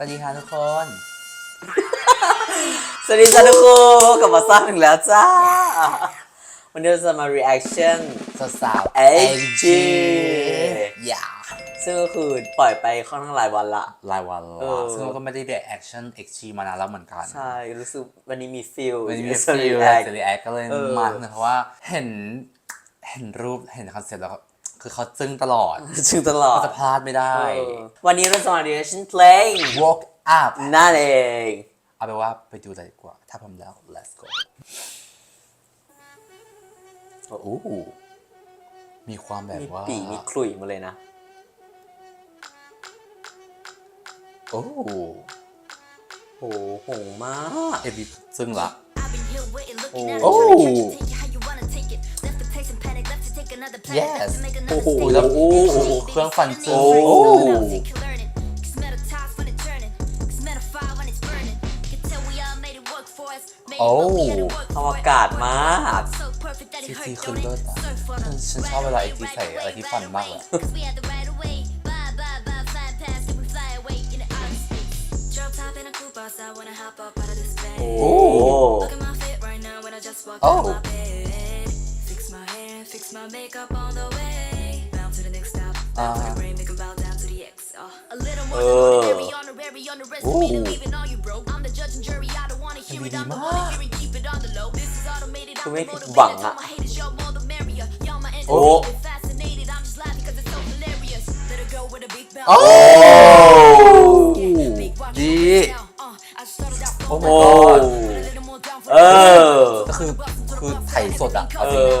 สวัสดีค่ะทุกคน สวัสดีจ้าทุกคนพบกับมาซ่าอีกแล้วจ้า วันนี้เราจะมา reaction สาวๆ XG อย่าซึ่งก็คือปล่อยไปค่อนข้างหลายวันละ รายวันเอละอ ซึ่งเราก็ไม่ได้เรียกแอคชั่น XG มานานแล้วเหมือนกันใช่ รู้สึกวันนี้มีฟิล วันนี้มีจะฟิล react จะรีแอคก็เลยเออมาเนี่ยเพราะว่าเห็นเห็นรูปเห็นคอนเซ็ปต์แล้วก็ คือเขาจึ้งตลอดจึงตลอดก็จะพลาดไม่ได้เออวันนี้เราจะมา reaction เพลง Walk up นั่นเอง เอาไปนว่าไปดูเลยดีกว่า ถ้าพร้อมแล้ว let's go โอ้โหมีความแบบมีว่า ปีมีขลุ่ยมาเลยนะ โอ้โหโอ้โหหงมาก เอบีซึ่งละ โอ้ โอ้ yes Yes โอ้โหโอ้แล้วโอ้โหเครื่องฟันจึ้งโอ้โอ้โห โอ้อวกาศมากซีซีคือเลิศอะฉันฉันชอบเวลาไอจีใส่อะไรที่ฟันมากเลยโอ้โอ้ hair, fix my makeup on the way. Bound to the next stop. Bow to the Ah. brain, make 'em bow down to the X. Uh. A little more Oh. than ordinary, honorary, on the resume to Ooh. leaving all you broke. I'm the judge and jury, I don't wanna hear it, I'm the Hindi one to ma. hear it, keep it on the low. This is automated, I'm Kung the may motivator. bang Tell nga. my haters, y'all more the merrier. Y'all my Oh. enemy, fascinated, I'm just laughing 'cause it's so hilarious. Let her go with a big bell. โอ้ Yeah, big watch ดี now. Uh, I started out โอ้ slow, โหโอ้ but a little more down for เอ the อก็คือ คือไถสดอะเออ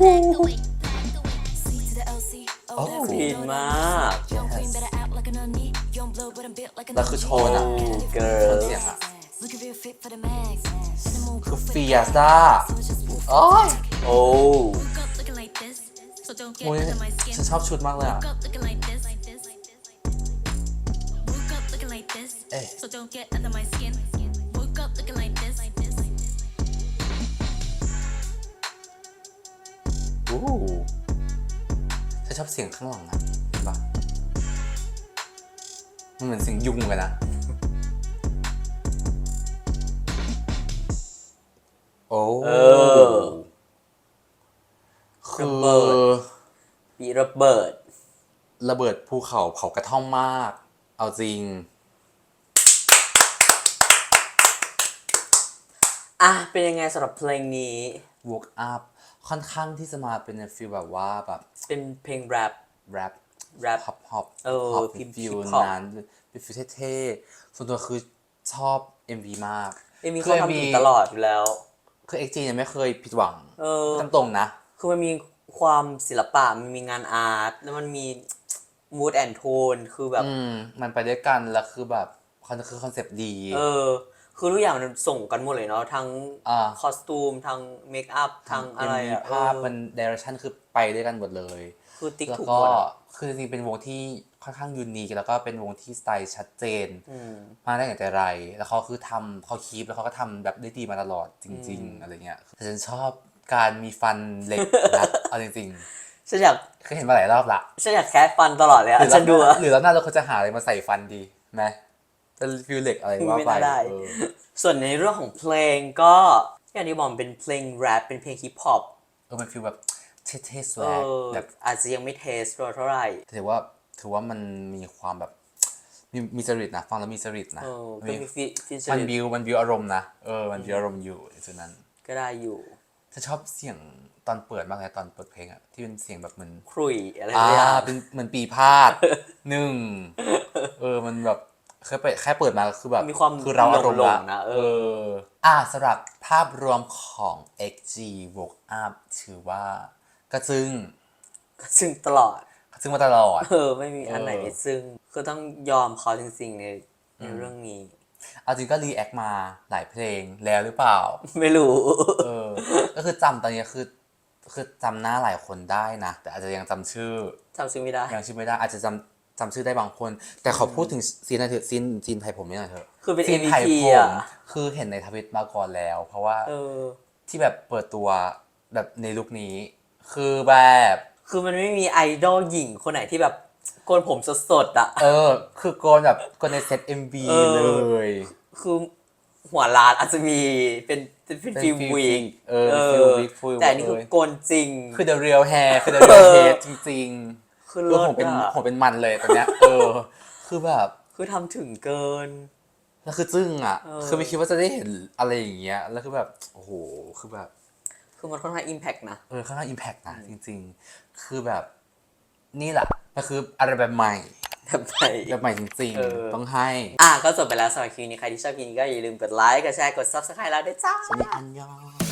that's ฟินมาก Young queen better act like an onion. Young blood, but I'm built like an แล้วคือโชว์น่ะ onion. เกิร์ลเสียงอะ Looking real fit for the max. Cinnamon คือ wolf for เฟี the ยสอะ So it's just wolf โอ้ยโอ้ Woke up looking like this. So don't get โอ้ย under my skin. ฉันชอบชุดมากเลยอะ Woke up looking โอ้ฉันชอบเสียงข้างหลังอะเห็นปะมันเหมือนเสียงยุงเลยนะ โอ้เออคือระเบิดปีระเบิด ระเบิดภูเขาเผากระท่อมมาก เอาจริง อะ เป็นยังไงสำหรับเพลงนี้ Woke Up ค่อนข้างที่จะมาเป็นในฟีลแบบว่าแบบเป็นเพลงแรปแรปแรปฮอปฮอปเออฮอปพิมพ์ฟิล hip hop นั้นเป็นฟิลเท่ๆส่วนตัวคือชอบ MV มากเอ็มมีคืเขาอทำ MV อยู่ตลอดอยู่แล้ว คือ XG เนี่ยไม่เคยผิดหวังเออตามตรงนะ คือมันมีความศิลปะมันมีงานอาร์ตแล้วมันมี mood and tone คือแบบอืมมันไปด้วยกันแล้วคือแบบคอนคือคอนเซปต์ดี เออ คือทุกอย่างมันส่งกันหมดเลยเนาะทั้งอ่าคอสตูมทั้งเมคอัพทั้งอะไรมีอะภาพเออมันดิเรกชันคือไปด้วยกันหมดเลย คือติ๊กแล้วถูกก็หมดอะคือจริงๆเป็นวงที่ค่อนข้างยูนิคแล้วก็เป็นวงที่สไตล์ชัดเจน อืม มาได้อย่างแต่ไร แล้วเขาคือทำเขาคีปแล้วเขาก็ทำแบบได้ดีมาตลอดจริงๆอะไรเงี้ยแต่ฉันชอบการมีฟันเหล็กนะเอาจริงฉันอยากๆเคยเห็นมาหลายรอบละฉันอยากแคสฟันตลอดเลยอะหรือฉันดูรอบหอะน้าหรือรอบหน้าเราควรจะหาอะไรมาใส่ฟันดีไหม จะฟิลเหล็กอะไรว่าไม่ไปน่าได้ เออส่วนในเรื่องของเพลงก็อย่างที่บอกมันเป็นเพลงแรปเป็นเพลงฮิปฮอปเออมันฟิลแบบเท่ๆสเอวกอแบบอาจจะยังไม่เทสเราเท่าไหร่ ถือว่าถือว่ามันมีความแบบ มีมีจริตนะ ฟังแล้วมีจริตนะเออก็มีมีฟิฟิชมันริบิวมันบิวอารมณ์นะเออมันบิวอารมณ์อยู่ในจุดนั้น ก็ได้อยู่ฉันชอบเสียงตอนเปิดมากเลยตอนเปิดเพลงอะที่เป็นเสียงแบบเหมือนครุยอะไรอ่าอย่างเป็นเหมือนปีพาดหนึ่งเออมันแบบ แค่ไปแค่เปิดมาคือแบบมีความคือเราอารมณ์หลละงๆนะเอเออออ่าสำหรับภาพรวมของ XG Woke Up ถือว่ากระจึงก็ซึ่งตลอดกระจึงมาตลอด เออ ไม่มีอันไหนเออไม่ซึ่งคือต้องยอมเขาจริงๆในในเรื่องนี้เอาจริงก็รีแอคมาหลายเพลงแล้วหรือเปล่า ไม่รู้เออก็คือจำตอนนี้คือคือจำหน้าหลายคนได้นะ แต่อาจจะยังจำชื่อจำชื่อไม่ได้ยังชื่อไม่ได้อาจจะจำ จำชื่อได้บางคน แต่ขอพูดถึงซีนหนอยเถอะซีนซีนไทยผมนี่หน่อยเถอะคือเป็นซีนไทย MVP ผมอะคือเห็นในทวิตมาก่อนแล้ว เพราะว่าเออ ที่แบบเปิดตัวแบบในลุคนี้ คือแบบ คือมันไม่มีไอดอลหญิงคนไหนที่แบบโกนผมสดๆอะ เออ คือโกนแบบโกนในเซตเอ็มบีเออ เลยคือหัวล้านอาจจะมีเป็นเป็นเป็นเป็นฟิลฟิลวีกเออเป็นฟิลวีคฟิลแต่อันนี่คือเลยโกนจริง คือ the real hair คือ the real เออ head จริงๆคือ คือเลิศผมเป็นอะผมเป็นมันเลยตอนเนี้ย เออ คือแบบคือทำถึงเกิน แล้วคือจึ้งอะ เออ คือไม่คิดว่าจะได้เห็นอะไรอย่างเงี้ย แล้วคือแบบโอ้โห คือแบบ คือมันค่อนข้างอิมแพกนะ เออค่อนข้างอิมแพกนะ จริง ๆ คือแบบนี่แหละมันคืออะไรแบบใหม่ แบบไหน แบบใหม่จริง เออ ๆ ต้องให้อะก็จบไปแล้วสำหรับคลิปนี้ใครที่ชอบคลิปนี้ก็อย่าลืมกดไลค์ กดแชร์ กด subscribe แล้วด้วยจ้า สวัสดีอันยอง